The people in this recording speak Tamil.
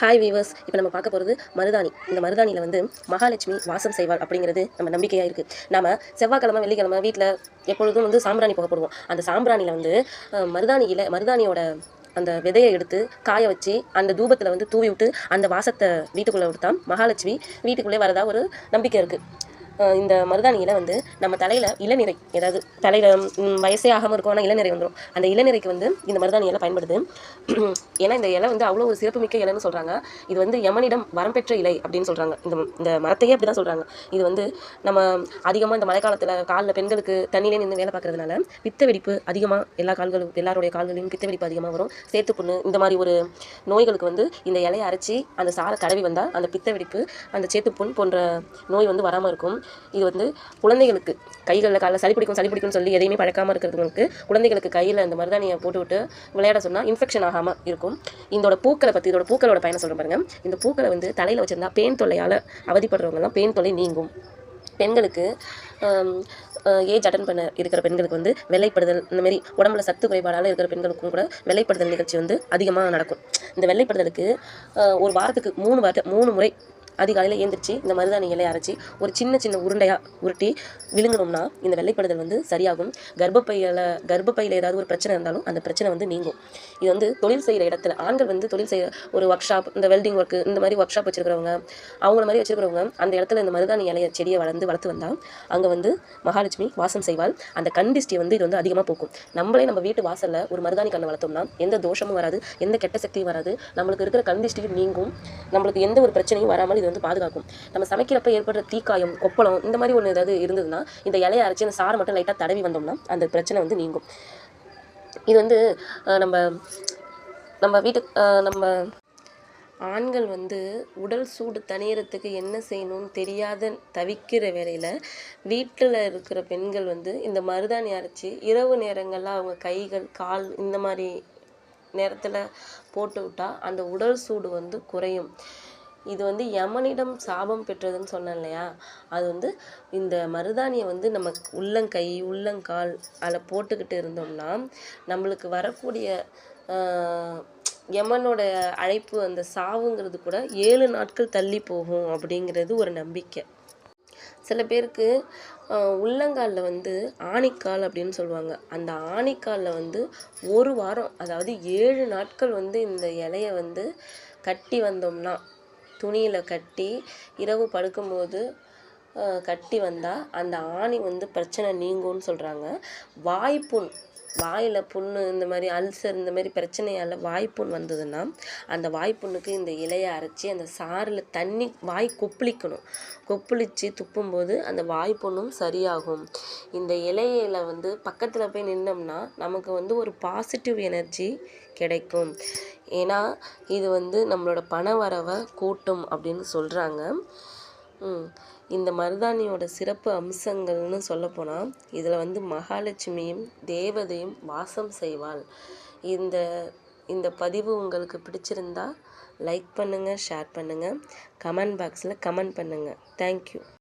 ஹாய் வீவர்ஸ் இப்போ நம்ம பார்க்க போகிறது மருதாணி. இந்த மருதாணியில் வந்து மகாலட்சுமி வாசம் செய்வாள் அப்படிங்கிறது நம்ம நம்பிக்கையாக இருக்குது நம்ம செவ்வாய்க்கிழமை வெள்ளிக்கிழமை வீட்டில் எப்பொழுதும் வந்து சாம்பிராணி போகப்படுவோம் அந்த சாம்பிராணியில் வந்து மருதாணியில் மருதாணியோட அந்த விதையை எடுத்து காய வச்சு அந்த தூபத்தில் வந்து தூவி விட்டு அந்த வாசத்தை வீட்டுக்குள்ளே விடுத்தான் மகாலட்சுமி வீட்டுக்குள்ளே வரதா ஒரு நம்பிக்கை இருக்குது இந்த மருதாணியில் வந்து நம்ம தலையில் இளநிறை ஏதாவது தலையில் வயசே ஆகாமல் இருக்கும் ஆனால் இளநிறை வந்துடும் அந்த இளநிறைக்கு வந்து இந்த மருதாணி இலை பயன்படுது. ஏன்னா இந்த இலை வந்து அவ்வளோ ஒரு சிறப்புமிக்க இலைன்னு சொல்கிறாங்க இது வந்து யமனிடம் வரம் பெற்ற இலை அப்படின்னு சொல்கிறாங்க இந்த இந்த மரத்தையே அப்படி தான் சொல்கிறாங்க இது வந்து நம்ம அதிகமாக இந்த மழைக்காலத்தில் காலில் பெண்களுக்கு தண்ணியிலே நின்று வேலை பார்க்கறதுனால பித்த வெடிப்பு அதிகமாக எல்லா கால்களும் எல்லாருடைய கால்களையும் பித்த வெடிப்பு அதிகமாக வரும். சேத்து புண்ணு இந்த மாதிரி ஒரு நோய்களுக்கு வந்து இந்த இலையை அரைச்சி அந்த சாரை தடவி வந்தால் அந்த பித்த வெடிப்பு அந்த சேத்துப்புண் போன்ற நோய் வந்து வராமல் இருக்கும். இது வந்து குழந்தைகளுக்கு கைகளில் காலில் சளி பிடிக்கும் சளி பிடிக்கும்னு சொல்லி எதையுமே பழக்காமல் இருக்கிறதுங்களுக்கு குழந்தைகளுக்கு கையில் அந்த மருதாணியை போட்டுவிட்டு விளையாட சொன்னால் இன்ஃபெக்ஷன் ஆகாமல் இருக்கும். இதோட பூக்களை பற்றி இதோட பூக்களோட பயனை சொல்கிறேன் பாருங்கள் இந்த பூக்களை வந்து தலையில் வச்சுருந்தா பேன் தொல்லையால் அவதிப்படுறவங்கலாம் பேன் தொல்லை நீங்கும். பெண்களுக்கு ஏஜ் அட்டன் பண்ண இருக்கிற பெண்களுக்கு வந்து வெள்ளைப்படுதல் இந்த மாதிரி உடம்புல சத்து குறைபாடால் இருக்கிற பெண்களுக்கும் கூட வெள்ளைப்படுதல் நிகழ்ச்சி வந்து அதிகமாக நடக்கும். இந்த வெள்ளைப்படுதலுக்கு ஒரு வாரத்துக்கு மூணு வார்த்தை மூணு முறை அதிகாலையில் எழுந்திரிச்சு இந்த மருதாணி இலையை அரைச்சி ஒரு சின்ன சின்ன உருண்டையாக உருட்டி விழுங்கணும்னா இந்த வெள்ளைப்படுதல் வந்து சரியாகும். கர்ப்பப்பையில் கர்ப்பப்பையில் ஏதாவது ஒரு பிரச்சனை இருந்தாலும் அந்த பிரச்சனை வந்து நீங்கும். இது வந்து தொழில் செய்கிற இடத்துல ஆண்கள் வந்து தொழில் செய்கிற ஒரு ஒர்க் ஷாப் இந்த வெல்டிங் ஒர்க்கு இந்த மாதிரி ஒர்க் ஷாப் வச்சுருக்கிறவங்க அவங்கள மாதிரி வச்சுருக்கிறவங்க அந்த இடத்துல இந்த மருதாணி இலைய செடியை வளர்ந்து வளர்த்து வந்தால் அங்கே வந்து மகாலட்சுமி வாசம் செய்வாள். அந்த கண் திஷ்டி வந்து இது வந்து அதிகமாக போக்கும். நம்மளே நம்ம வீட்டு வாசலில் ஒரு மருதாணி கண்ணை வளர்த்தோம்னா எந்த தோஷமும் வராது எந்த கெட்ட சக்தியும் வராது. நம்மளுக்கு இருக்கிற கண் திஷ்டியும் நீங்கும். நம்மளுக்கு எந்த ஒரு பிரச்சனையும் வராமல் இது வந்து பாதுகாக்கும். நம்ம சமைக்கிறப்ப ஏற்படுற தீக்காயம் கொப்பளம் இந்த மாதிரி ஒன்று ஏதாவது இருந்ததுன்னா இந்த இலையை அரைச்சி அந்த சாரை மட்டும் லைட்டாக தடவி வந்தோம்னா அந்த பிரச்சனை வந்து நீங்கும். இது வந்து நம்ம நம்ம வீட்டு நம்ம ஆண்கள் வந்து உடல் சூடு தணியறதுக்கு என்ன செய்யணும்னு தெரியாத தவிக்கிற வேலையில் வீட்டில் இருக்கிற பெண்கள் வந்து இந்த மருதாணி அரைச்சி இரவு நேரங்களில் அவங்க கைகள் கால் இந்த மாதிரி நேரத்தில் போட்டு விட்டால் அந்த உடல் சூடு வந்து குறையும். இது வந்து யமனிடம் சாபம் பெற்றதுன்னு சொன்னேன் இல்லையா? அது வந்து இந்த மருதாணியை வந்து நம்ம உள்ளங்கை உள்ளங்கால் அதில் போட்டுக்கிட்டு இருந்தோம்னா நம்மளுக்கு வரக்கூடிய யமனோட அழைப்பு அந்த சாவுங்கிறது கூட ஏழு நாட்கள் தள்ளி போகும் அப்படிங்கிறது ஒரு நம்பிக்கை. சில பேருக்கு உள்ளங்காலில் வந்து ஆணிக்கால் அப்படின்னு சொல்லுவாங்க. அந்த ஆணிக்காலில் வந்து ஒரு வாரம் அதாவது ஏழு நாட்கள் வந்து இந்த இலையை வந்து கட்டி வந்தோம்னா துணியில் கட்டி இரவு படுக்கும்போது கட்டி வந்தால் அந்த ஆணி வந்து பிரச்சனை நீங்கும்னு சொல்கிறாங்க வாய்ப்புண் வாயில் புண்ணு இந்த மாதிரி அல்சர் இந்த மாதிரி பிரச்சனையால் வாய்ப்புண் வந்ததுன்னா அந்த வாய்ப்புண்ணுக்கு இந்த இலையை அரைச்சி அந்த சாறில் தண்ணி வாய் கொப்பளிக்கணும். கொப்பளித்து துப்பும்போது அந்த வாய்ப்புண்ணும் சரியாகும். இந்த இலையில வந்து பக்கத்தில் போய் நின்னோம்னா நமக்கு வந்து ஒரு பாசிட்டிவ் எனர்ஜி கிடைக்கும். ஏன்னா இது வந்து நம்மளோட பண வரவை கூட்டும் அப்படின்னு சொல்கிறாங்க இந்த மருதாணியோட சிறப்பு அம்சங்கள்னு சொல்லப்போனால் இதில் வந்து மகாலட்சுமியும் தேவதையும் வாசம் செய்வாள். இந்த இந்த பதிவு உங்களுக்கு பிடிச்சிருந்தா லைக் பண்ணுங்கள் ஷேர் பண்ணுங்கள் கமெண்ட் பாக்ஸில் கமெண்ட் பண்ணுங்கள் தேங்க்யூ